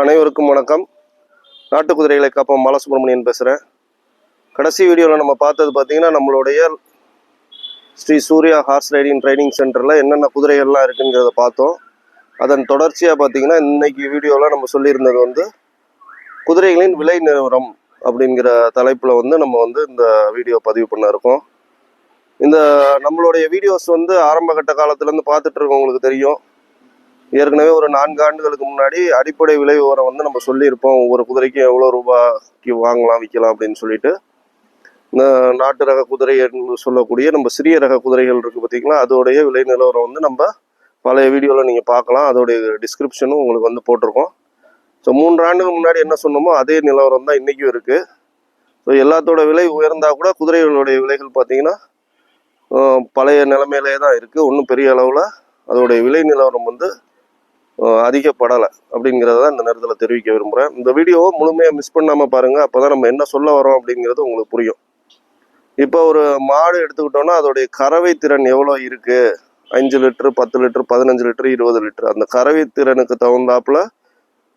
அனைவருக்கும் வணக்கம். நாட்டு குதிரைகளை காப்போம். பாலசுப்ரமணியன் பேசுகிறேன் கடைசி வீடியோவில் நம்ம பார்த்தது பார்த்தீங்கன்னா நம்மளுடைய Sri Surya horse riding training சென்டரில் என்னென்ன குதிரைகள்லாம் இருக்குங்கிறத பார்த்தோம். அதன் தொடர்ச்சியாக பார்த்தீங்கன்னா இன்றைக்கி வீடியோவில் நம்ம சொல்லியிருந்தது வந்து குதிரைகளின் விலை நிலவரம் அப்படிங்கிற தலைப்பில் வந்து நம்ம வந்து இந்த வீடியோ பதிவு பண்ண இருக்கோம். இந்த நம்மளுடைய வீடியோஸ் வந்து ஆரம்ப கட்ட காலத்துலேருந்து பார்த்துட்டு இருக்கவங்களுக்கு தெரியும். ஏற்கனவே ஒரு நான்கு ஆண்டுகளுக்கு முன்னாடி அடிப்படை விலை விவரம் வந்து நம்ம சொல்லியிருப்போம். ஒவ்வொரு குதிரைக்கும் எவ்வளோ ரூபாய்க்கு வாங்கலாம் விற்கலாம் அப்படின்னு சொல்லிட்டு. இந்த நாட்டு ரக குதிரை என்று சொல்லக்கூடிய நம்ம சிறிய ரக குதிரைகள் இருக்குது பார்த்தீங்களா? அதோடைய விலை நிலவரம் வந்து நம்ம பழைய வீடியோவில் நீங்கள் பார்க்கலாம். அதோடைய டிஸ்கிரிப்ஷனும் உங்களுக்கு வந்து போட்டிருக்கோம். ஸோ மூன்று ஆண்டுக்கு முன்னாடி என்ன சொன்னோமோ அதே நிலவரம் தான் இன்றைக்கும் இருக்குது ஸோ எல்லாத்தோட விலை உயர்ந்தா கூட குதிரைகளுடைய விலைகள் பார்த்தீங்கன்னா பழைய நிலைமையிலே தான் இருக்குது ஒன்றும் பெரிய அளவில் அதோடைய விலை நிலவரம் வந்து அதிகப்படலை அப்படிங்கிறத இந்த நேரத்தில் தெரிவிக்க விரும்புகிறேன் இந்த வீடியோவை முழுமையாக மிஸ் பண்ணாமல் பாருங்கள் அப்போ தான் நம்ம என்ன சொல்ல வரோம் அப்படிங்கிறது உங்களுக்கு புரியும். இப்போ ஒரு மாடு எடுத்துக்கிட்டோம்னா அதோடைய கறவை திறன் எவ்வளோ இருக்குது அஞ்சு லிட்டரு பத்து லிட்டரு பதினஞ்சு லிட்டரு இருபது லிட்டரு. அந்த கறவை திறனுக்கு தகுந்தாப்புல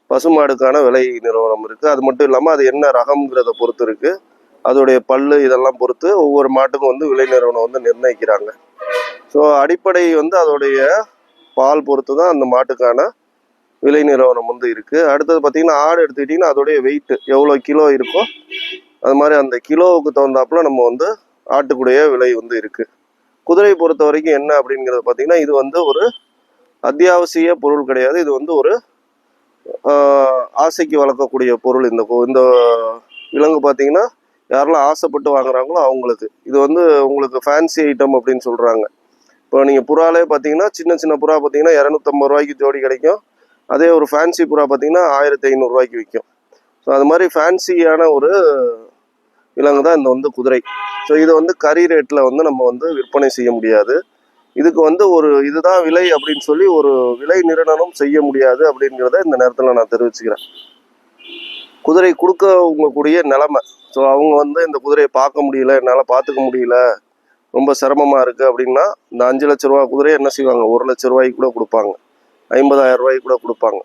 பசுமாடுக்கான விலை நிறுவனம் இருக்குது அது மட்டும் இல்லாமல் அது என்ன ரகம்ங்கிறத பொறுத்து இருக்குது அதோடைய பல்லு இதெல்லாம் பொறுத்து ஒவ்வொரு மாட்டுக்கும் வந்து விலை நிறுவனம் வந்து நிர்ணயிக்கிறாங்க. ஸோ அடிப்படை வந்து அதோடைய பால் பொறுத்து தான் அந்த மாட்டுக்கான விலை நிறுவனம் வந்து இருக்குது அடுத்தது பார்த்தீங்கன்னா ஆடு எடுத்துக்கிட்டிங்கன்னா அதோடைய வெயிட்டு எவ்வளோ கிலோ இருக்கோ அது மாதிரி அந்த கிலோவுக்கு தகுந்தாப்புல நம்ம வந்து ஆட்டுக்குடைய விலை வந்து இருக்குது குதிரை பொறுத்த வரைக்கும் என்ன அப்படிங்கிறது பார்த்தீங்கன்னா இது வந்து ஒரு அத்தியாவசிய பொருள் கிடையாது. இது வந்து ஒரு ஆசைக்கு வளர்க்கக்கூடிய பொருள். இந்த இந்த விலங்கு பார்த்தீங்கன்னா யாரெல்லாம் ஆசைப்பட்டு வாங்குறாங்களோ அவங்களுக்கு. இது வந்து உங்களுக்கு ஃபேன்சி ஐட்டம் அப்படின்னு சொல்கிறாங்க இப்போ நீங்கள் புறாலே பார்த்தீங்கன்னா சின்ன சின்ன புறா பார்த்தீங்கன்னா இரநூத்தம்பது ரூபாய்க்கு ஜோடி கிடைக்கும். அதே ஒரு ஃபேன்சி புறா பார்த்தீங்கன்னா ஆயிரத்தி ஐநூறுரூவாய்க்கு விற்கும் ஸோ அது மாதிரி ஃபேன்சியான ஒரு விலங்கு தான் இந்த வந்து குதிரை. ஸோ இது வந்து கறி ரேட்டில் வந்து நம்ம வந்து விற்பனை செய்ய முடியாது. இதுக்கு வந்து ஒரு இதுதான் விலை அப்படின்னு சொல்லி ஒரு விலை நிர்ணயம் செய்ய முடியாது அப்படிங்கிறத இந்த நேரத்தில் நான் தெரிவிச்சுக்கிறேன். குதிரை கொடுக்கக்கூடிய நிலமை. ஸோ அவங்க வந்து இந்த குதிரையை பார்க்க முடியல என்னால் பார்த்துக்க முடியல. ரொம்ப சிரமமாக இருக்குது அப்படின்னா இந்த அஞ்சு லட்ச ரூபா குதிரையை என்ன செய்வாங்க? ஒரு லட்ச ரூபாய்க்கு கூட கொடுப்பாங்க. ஐம்பதாயிரம் ரூபாய்க்கு கூட கொடுப்பாங்க.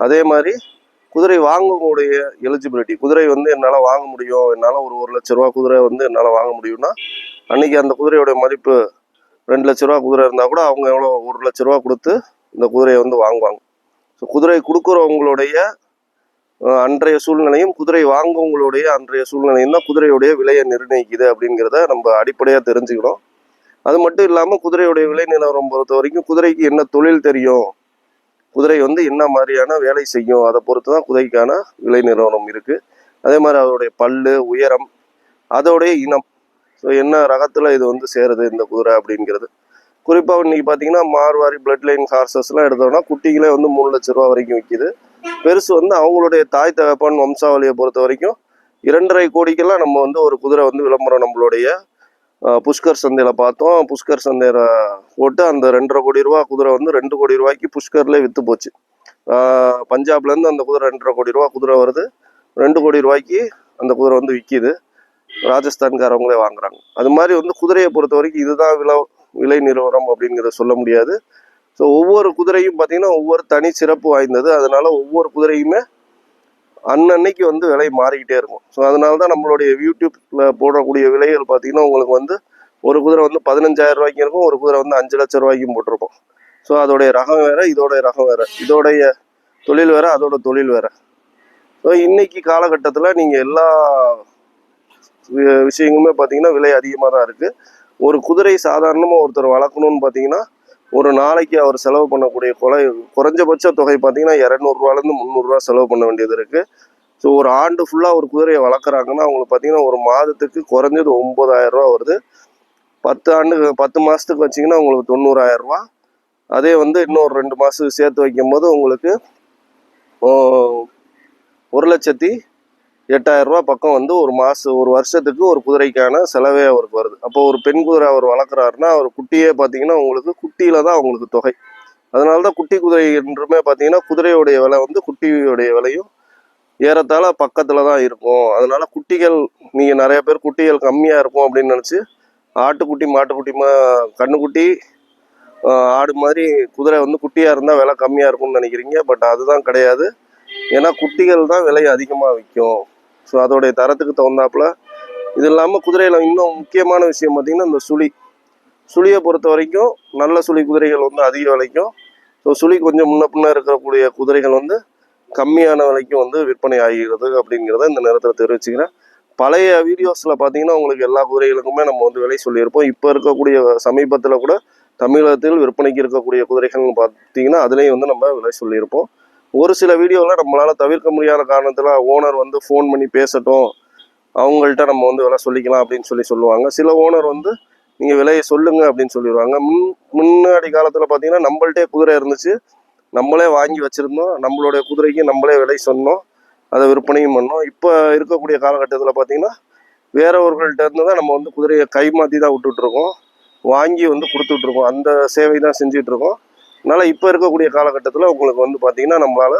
அதே மாதிரி குதிரை வாங்கக்கூடிய எலிஜிபிலிட்டி குதிரை வந்து என்னால் வாங்க முடியும் என்னால் ஒரு ஒரு லட்ச ரூபா குதிரை வந்து என்னால் வாங்க முடியும்னா அன்னைக்கு அந்த குதிரையோடைய மதிப்பு ரெண்டு லட்ச ரூபா குதிரை இருந்தால் கூட அவங்க எவ்வளோ ஒரு லட்ச ரூபா கொடுத்து இந்த குதிரையை வந்து வாங்குவாங்க. ஸோ குதிரை கொடுக்குறவங்களுடைய அன்றைய சூழ்நிலையும் குதிரை வாங்கவங்களுடைய அன்றைய சூழ்நிலையும் தான் குதிரையுடைய விலையை நிர்ணயிக்குது அப்படிங்கிறத நம்ம அடிப்படையாக தெரிஞ்சுக்கணும் அது மட்டும் இல்லாமல் குதிரையுடைய விலை நிலவரம் பொறுத்த வரைக்கும் குதிரைக்கு என்ன தொழில் தெரியும் குதிரை வந்து என்ன மாதிரியான வேலை செய்யும் அதை பொறுத்து தான் குதிரைக்கான விலை நிலவரம் இருக்குது அதே மாதிரி அதோடைய பல்லு உயரம் அதோடைய இனம். ஸோ என்ன ரகத்தில் இது வந்து சேருது இந்த குதிரை அப்படிங்கிறது. குறிப்பாக இன்னைக்கு பார்த்தீங்கன்னா மார்வாரி பிளட் லைன் ஹார்சஸ்லாம் எடுத்தோம்னா குட்டிகளே வந்து மூணு லட்ச ரூபா வரைக்கும் விற்கிது பெருசு வந்து அவங்களுடைய தாய் தகப்பான் வம்சாவளியை பொறுத்த வரைக்கும் இரண்டரை கோடிக்கெல்லாம் நம்ம வந்து ஒரு குதிரை வந்து விளம்பரம் நம்மளுடைய புஷ்கர் சந்தையில் பார்த்தோம். புஷ்கர் சந்தையில் போட்டு அந்த ரெண்டரை கோடி ரூபா குதிரை வந்து ரெண்டு கோடி ரூபாய்க்கு புஷ்கர்லேயே விற்று போச்சு. பஞ்சாப்லேருந்து அந்த குதிரை ரெண்டரை கோடி ரூபா குதிரை வருது. ரெண்டு கோடி ரூபாய்க்கு அந்த குதிரை வந்து விற்கிது ராஜஸ்தான்காரவங்களே வாங்குறாங்க. அது மாதிரி வந்து குதிரையை பொறுத்த வரைக்கும் இதுதான் விலை விலை நிறுவனம் அப்படிங்கிறத சொல்ல முடியாது. ஸோ ஒவ்வொரு குதிரையும் பார்த்தீங்கன்னா ஒவ்வொரு தனி சிறப்பு வாய்ந்தது. அதனால ஒவ்வொரு குதிரையுமே அன்னன்னைக்கு வந்து விலை மாறிக்கிட்டே இருக்கும். ஸோ அதனால தான் நம்மளுடைய யூடியூப்ல போடக்கூடிய விலைகள் பார்த்தீங்கன்னா உங்களுக்கு வந்து ஒரு குதிரை வந்து பதினஞ்சாயிரம் ரூபாய்க்கும் இருக்கும். ஒரு குதிரை வந்து அஞ்சு லட்சம் ரூபாய்க்கும் போட்டிருப்போம் ஸோ அதோடைய ரகம் வேற இதோடைய ரகம் வேற. இதோடைய தொழில் வேற அதோட தொழில் வேற. ஸோ இன்னைக்கு காலகட்டத்தில் நீங்கள் எல்லா விஷயங்களுமே பார்த்தீங்கன்னா விலை அதிகமாக தான் இருக்குது ஒரு குதிரை சாதாரணமாக ஒருத்தர் வளர்க்கணும்னு பார்த்தீங்கன்னா ஒரு நாளைக்கு அவர் செலவு பண்ணக்கூடிய கொலை குறைஞ்சபட்ச தொகை பார்த்தீங்கன்னா இரநூறுவாலேருந்து முந்நூறுரூவா செலவு பண்ண வேண்டியது இருக்குது ஸோ ஒரு ஆண்டு ஃபுல்லாக ஒரு குதிரையை வளர்க்குறாங்கன்னா அவங்களுக்கு பார்த்தீங்கன்னா ஒரு மாதத்துக்கு குறைஞ்சது ஒம்பதாயிரரூவா வருது. பத்து ஆண்டு பத்து மாதத்துக்கு வச்சிங்கன்னா உங்களுக்கு தொண்ணூறாயிரரூவா. அதே வந்து இன்னொரு ரெண்டு மாதத்துக்கு சேர்த்து வைக்கும்போது உங்களுக்கு ஒரு லட்சத்தி எட்டாயிரம் ரூபா பக்கம் வந்து ஒரு மாதம் ஒரு வருஷத்துக்கு ஒரு குதிரைக்கான செலவே அவருக்கு வருது. அப்போ ஒரு பெண் குதிரை அவர் வளர்க்குறாருன்னா அவர் குட்டியே பார்த்தீங்கன்னா உங்களுக்கு குட்டியில தான் அவங்களுக்கு தொகை. அதனால தான் குட்டி குதிரை என்றுமே பார்த்தீங்கன்னா குதிரையுடைய விலை வந்து குட்டியுடைய விலையும் ஏறத்தாழ பக்கத்தில் தான் இருக்கும். அதனால குட்டிகள் நீங்கள் நிறைய பேர் குட்டிகள் கம்மியாக இருக்கும் அப்படின்னு நினச்சி ஆட்டுக்குட்டி மாட்டுக்குட்டி மா கண்ணுக்குட்டி ஆடு மாதிரி குதிரை வந்து குட்டியாக இருந்தால் விலை கம்மியாக இருக்கும்னு நினைக்கிறீங்க. பட் அதுதான் கிடையாது. ஏன்னா குட்டிகள் தான் விலை அதிகமாக விற்கும். ஸோ அதோடைய தரத்துக்கு தகுந்தாப்புல இது இல்லாமல் குதிரையில் இன்னும் முக்கியமான விஷயம் பார்த்திங்கன்னா இந்த சுழி சுழியை பொறுத்த வரைக்கும் நல்ல சுழி குதிரைகள் வந்து அதிக விலைக்கும். ஸோ சுழி கொஞ்சம் முன்ன பின்ன இருக்கக்கூடிய குதிரைகள் வந்து கம்மியான விலைக்கும் வந்து விற்பனை ஆகிறது அப்படிங்கிறத இந்த நேரத்தில் தெரிவிச்சுக்கிறேன். பழைய வீடியோஸில் பார்த்தீங்கன்னா உங்களுக்கு எல்லா குதிரைகளுக்குமே நம்ம வந்து விலை சொல்லியிருப்போம். இப்போ இருக்கக்கூடிய சமீபத்தில் கூட தமிழகத்தில் விற்பனைக்கு இருக்கக்கூடிய குதிரைகள்னு பார்த்தீங்கன்னா அதுலேயும் வந்து நம்ம விலை சொல்லியிருப்போம். ஒரு சில வீடியோவில் நம்மளால் தவிர்க்க முடியாத காரணத்தில் ஓனர் வந்து ஃபோன் பண்ணி பேசட்டும். அவங்கள்ட்ட நம்ம வந்து விலை சொல்லிக்கலாம் அப்படின்னு சொல்லி சொல்லுவாங்க. சில ஓனர் வந்து நீங்கள் விலையை சொல்லுங்கள் அப்படின்னு சொல்லிடுவாங்க. முன் முன்னாடி காலத்தில் பார்த்தீங்கன்னா நம்மள்ட்டே குதிரை இருந்துச்சு. நம்மளே வாங்கி வச்சுருந்தோம். நம்மளுடைய குதிரைக்கு நம்மளே விலை சொன்னோம். அதை விற்பனையும் பண்ணோம். இப்போ இருக்கக்கூடிய காலகட்டத்தில் பார்த்தீங்கன்னா வேறவர்கள்ட்ட இருந்து தான் நம்ம வந்து குதிரையை கை மாற்றி தான் விட்டுட்ருக்கோம் வாங்கி வந்து கொடுத்துட்ருக்கோம் அந்த சேவை தான் செஞ்சுட்டு அதனால் இப்போ இருக்கக்கூடிய காலகட்டத்தில் உங்களுக்கு வந்து பார்த்தீங்கன்னா நம்மளால்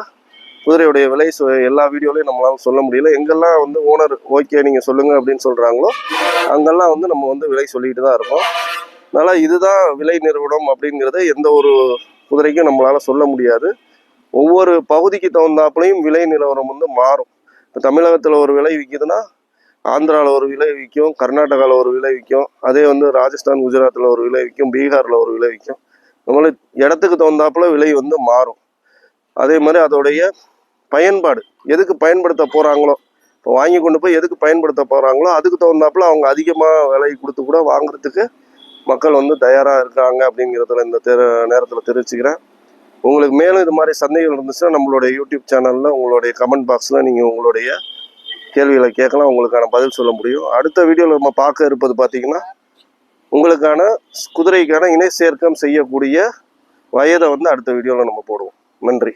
குதிரையுடைய விலை சொ- எல்லா வீடியோலையும் நம்மளால் சொல்ல முடியல. எங்கெல்லாம் வந்து ஓனர் ஓகே நீங்கள் சொல்லுங்கள் அப்படின்னு சொல்கிறாங்களோ அங்கெல்லாம் வந்து நம்ம வந்து விலை சொல்லிட்டு தான் இருக்கோம். அதனால் இதுதான் விலை நிறுவனம் அப்படிங்கிறத எந்த ஒரு குதிரைக்கும் நம்மளால் சொல்ல முடியாது. ஒவ்வொரு பகுதிக்கு தகுந்தாப்புலையும் விலை நிலவரம் வந்து மாறும். இப்போ தமிழகத்தில் ஒரு விலை விற்கிதுன்னா ஆந்திராவில் ஒரு விலை விற்கும் கர்நாடகாவில் ஒரு விலை விற்கும் அதே வந்து ராஜஸ்தான் குஜராத்தில் ஒரு விலை விற்கும் பீகாரில் ஒரு விலை விற்கும் நம்மளுக்கு இடத்துக்கு தகுந்தாப்புல விலை வந்து மாறும். அதே மாதிரி அதோடைய பயன்பாடு எதுக்கு பயன்படுத்த போகிறாங்களோ இப்போ வாங்கி கொண்டு போய் எதுக்கு பயன்படுத்த போகிறாங்களோ அதுக்கு தகுந்தாப்புல அவங்க அதிகமாக விலை கொடுத்து கூட வாங்குறதுக்கு மக்கள் வந்து தயாராக இருக்காங்க அப்படிங்கிறதுல இந்த தெரு நேரத்தில் தெரிவிச்சுக்கிறேன். உங்களுக்கு மேலும் இது மாதிரி சந்தேகம் இருந்துச்சுன்னா நம்மளுடைய யூடியூப் சேனலில் உங்களுடைய கமெண்ட் பாக்ஸில் நீங்கள் உங்களுடைய கேள்விகளை கேட்கலாம் உங்களுக்கான பதில் சொல்ல முடியும். அடுத்த வீடியோவில் நம்ம பார்க்க இருப்பது பார்த்தீங்கன்னா உங்களுக்கான குதிரைக்கான இணை சேர்க்கம் செய்யக்கூடிய வயதை வந்து அடுத்த வீடியோவில் நம்ம போடுவோம். நன்றி.